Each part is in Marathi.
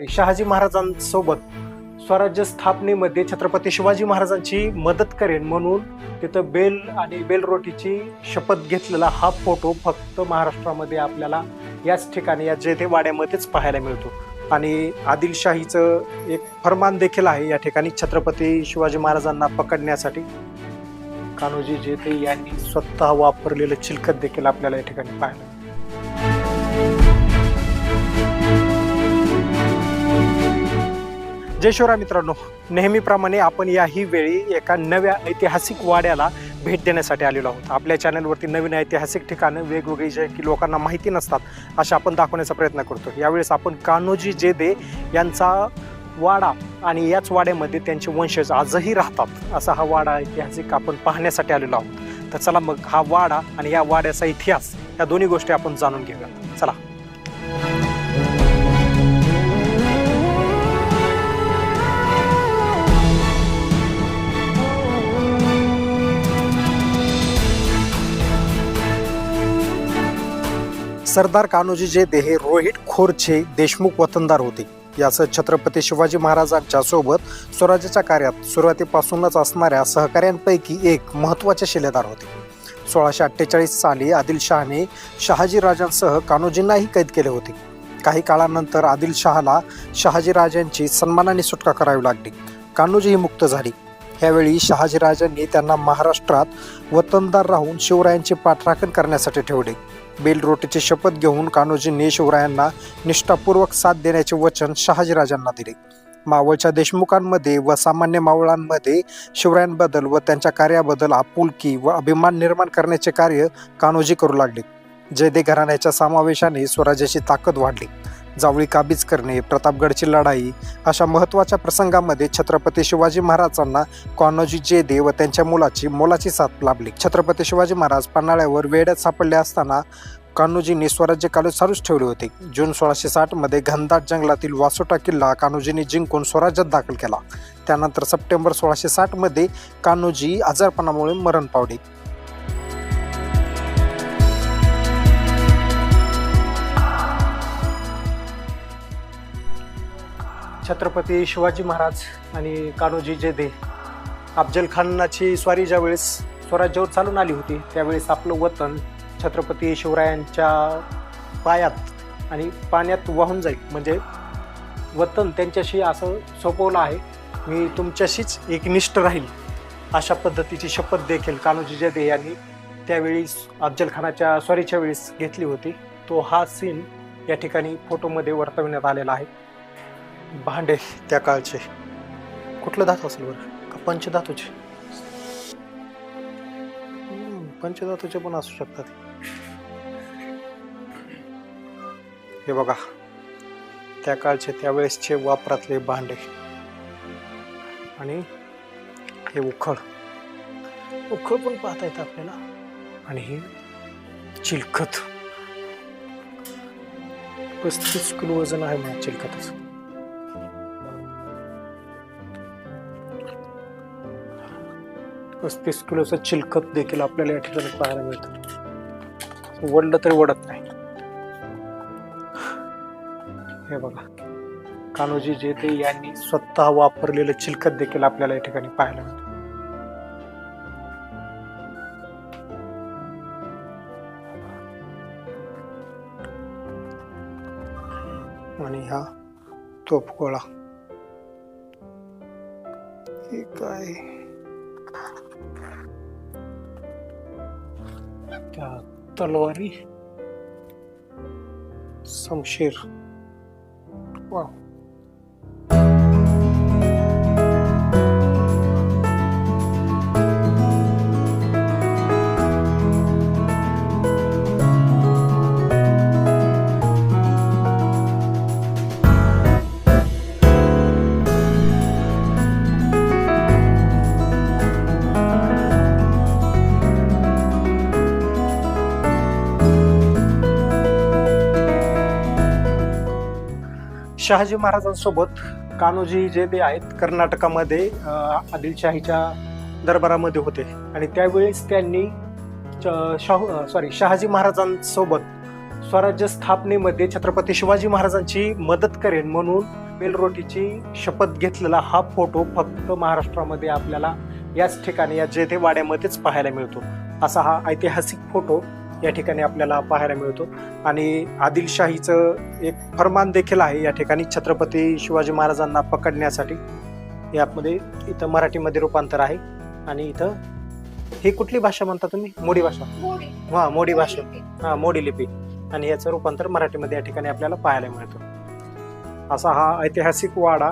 शहाजी महाराजांसोबत स्वराज्य स्थापनेमध्ये छत्रपती शिवाजी महाराजांची मदत करेन म्हणून तिथं बेल आणि बेलरोटीची शपथ घेतलेला हा फोटो फक्त महाराष्ट्रामध्ये आपल्याला याच ठिकाणी या जेथे वाड्यामध्येच पाहायला मिळतो. आणि आदिलशाहीचं एक फरमान देखील आहे या ठिकाणी छत्रपती शिवाजी महाराजांना पकडण्यासाठी. कान्होजी जेथे यांनी स्वतः वापरलेलं चिलखत देखील आपल्याला या ठिकाणी पाहायला जय शिवराय मित्रांनो नेहमीप्रमाणे आपण याही वेळी एका नव्या ऐतिहासिक वाड्याला भेट देण्यासाठी आलेलो आहोत. आपल्या चॅनलवरती नवीन ऐतिहासिक ठिकाणं वेगवेगळी जे की लोकांना माहिती नसतात अशा आपण दाखवण्याचा प्रयत्न करतो. यावेळेस आपण कान्होजी जेदे यांचा वाडा आणि याच वाड्यामध्ये त्यांचे वंशज आजही राहतात असा हा वाडा ऐतिहासिक आपण पाहण्यासाठी आलेलो आहोत. तर चला मग हा वाडा आणि या वाड्याचा इतिहास या दोन्ही गोष्टी आपण जाणून घेऊया. चला. सरदार कान्होजीचे देह रोहित खोरचे देशमुख वतनदार होते. याचं छत्रपती शिवाजी महाराजांच्या सोबत स्वराज्याच्या कार्यात सुरुवातीपासूनच असणाऱ्या सहकाऱ्यांपैकी एक महत्त्वाचे शिलेदार होते. सोळाशे अठ्ठेचाळीस साली आदिलशहाने शहाजी राजांसह कान्होजींनाही कैद केले होते. काही काळानंतर आदिलशहाला शहाजी राजांची सन्मानाने सुटका करावी लागली. कान्होजी ही मुक्त झाली. यावेळी शहाजीराजांनी त्यांना महाराष्ट्रात वतनदार राहून शिवरायांचे पाठराखण करण्यासाठी ठेवले. बेलरोटीची शपथ घेऊन कान्होजींनी शिवरायांना निष्ठापूर्वक साथ देण्याचे वचन शहाजीराजांना दिले. मावळच्या देशमुखांमध्ये व सामान्य मावळांमध्ये शिवरायांबद्दल व त्यांच्या कार्याबद्दल आपुलकी व अभिमान निर्माण करण्याचे कार्य कान्होजी करू लागले. जयदे घराण्याच्या समावेशाने स्वराज्याची ताकद वाढली. जावळी काबीज करणे प्रतापगडची लढाई अशा महत्त्वाच्या प्रसंगामध्ये छत्रपती शिवाजी महाराजांना कान्होजी जेदे व त्यांच्या मुलाची मोलाची साथ लाभली. छत्रपती शिवाजी महाराज पन्हाळ्यावर वेड्यात सापडले असताना कान्होजींनी स्वराज्य कालू चालूच ठेवले होते. जून सोळाशे साठमध्ये घनदाट जंगलातील वासोटा किल्ला कान्होजींनी जिंकून स्वराज्यात दाखल केला. त्यानंतर सप्टेंबर सोळाशे साठमध्ये कान्होजी आजारपणामुळे मरण पावले. छत्रपती शिवाजी महाराज आणि कान्होजी जेदे अफजल खानाची स्वारी ज्यावेळेस स्वराज्यावर चालून आली होती त्यावेळेस आपलं वतन छत्रपती शिवरायांच्या पायात आणि पाण्यात वाहून जाईल. म्हणजे वतन त्यांच्याशी असं सोपवलं आहे मी तुमच्याशीच एकनिष्ठ राहील अशा पद्धतीची शपथ देखील कान्होजी जेदे यांनी त्यावेळी अफजल खानाच्या स्वारीच्या वेळेस घेतली होती. तो हा सीन या ठिकाणी फोटोमध्ये वर्तविण्यात आलेला आहे. भांडे त्या काळचे. कुठलं धातू असेल बरं? का पंचधातूचे पंचधातूचे पण असू शकतात. हे बघा त्या काळचे त्यावेळेसचे वापरातले भांडे. आणि हे उखळ. उखळ पण पाहता येतं आपल्याला. आणि हे चिलखत. पस्तीस किलो वजन आहे माझ्या चिलखताचं. पस्तीस किलोचं चिलखत देखील आपल्याला या ठिकाणी पाहायला मिळतं. वडलं तरी वडत नाही. हे बघा. कान्होजी जेते यांनी स्वतः वापरलेलं चिलखत देखील आपल्याला या ठिकाणी पाहायला मिळतं. आणि हा तोफगोळा हे काय? त्या तलवारी? समशेर वा शहाजी महाराजांसोबत कान्होजी जे ते आहेत कर्नाटकामध्ये आदिलशाहीच्या दरबारामध्ये होते. आणि त्यावेळेस त्यांनी च- शाहू सॉरी शहाजी महाराजांसोबत स्वराज्य स्थापनेमध्ये छत्रपती शिवाजी महाराजांची मदत करेन म्हणून बेलरोटीची शपथ घेतलेला हा फोटो फक्त महाराष्ट्रामध्ये आपल्याला याच ठिकाणी या जेथे वाड्यामध्येच पाहायला मिळतो. असा हा ऐतिहासिक फोटो या ठिकाणी आपल्याला पाहायला मिळतो. आणि आदिलशाहीचं एक फरमान देखील आहे या ठिकाणी छत्रपती शिवाजी महाराजांना पकडण्यासाठी. यामध्ये इथं मराठीमध्ये रूपांतर आहे. आणि इथं ही कुठली भाषा म्हणता तुम्ही? मोडी भाषा. हा मोडी भाषा. हा मोडी लिपी. आणि याचं रूपांतर मराठीमध्ये या ठिकाणी आपल्याला पाहायला मिळतं. असा हा ऐतिहासिक वाडा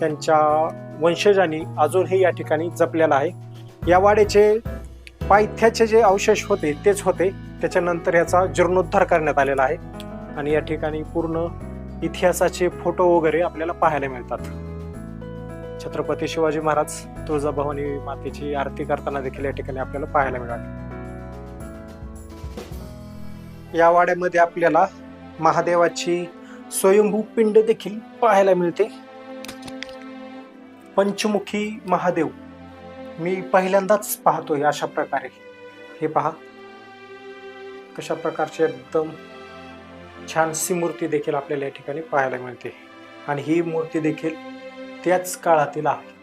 त्यांच्या वंशजांनी अजूनही या ठिकाणी जपलेला आहे. या वाड्याचे पायथ्याचे जे अवशेष होते तेच होते. त्याच्यानंतर याचा जीर्णोद्धार करण्यात आलेला आहे. आणि या ठिकाणी पूर्ण इतिहासाचे फोटो वगैरे आपल्याला पाहायला मिळतात. छत्रपती शिवाजी महाराज तुळजाभवानी मातेची आरती करताना देखील या ठिकाणी आपल्याला पाहायला मिळाले. या वाड्यामध्ये आपल्याला महादेवाची स्वयंभू पिंड देखील पाहायला मिळते. पंचमुखी महादेव. मी पहिल्यांदाच पाहतोय अशा प्रकारे. हे पहा. कशा प्रकारची एकदम छानशी मूर्ती देखील आपल्याला या ठिकाणी पाहायला मिळते. आणि ही मूर्ती देखील त्याच काळातील आहे.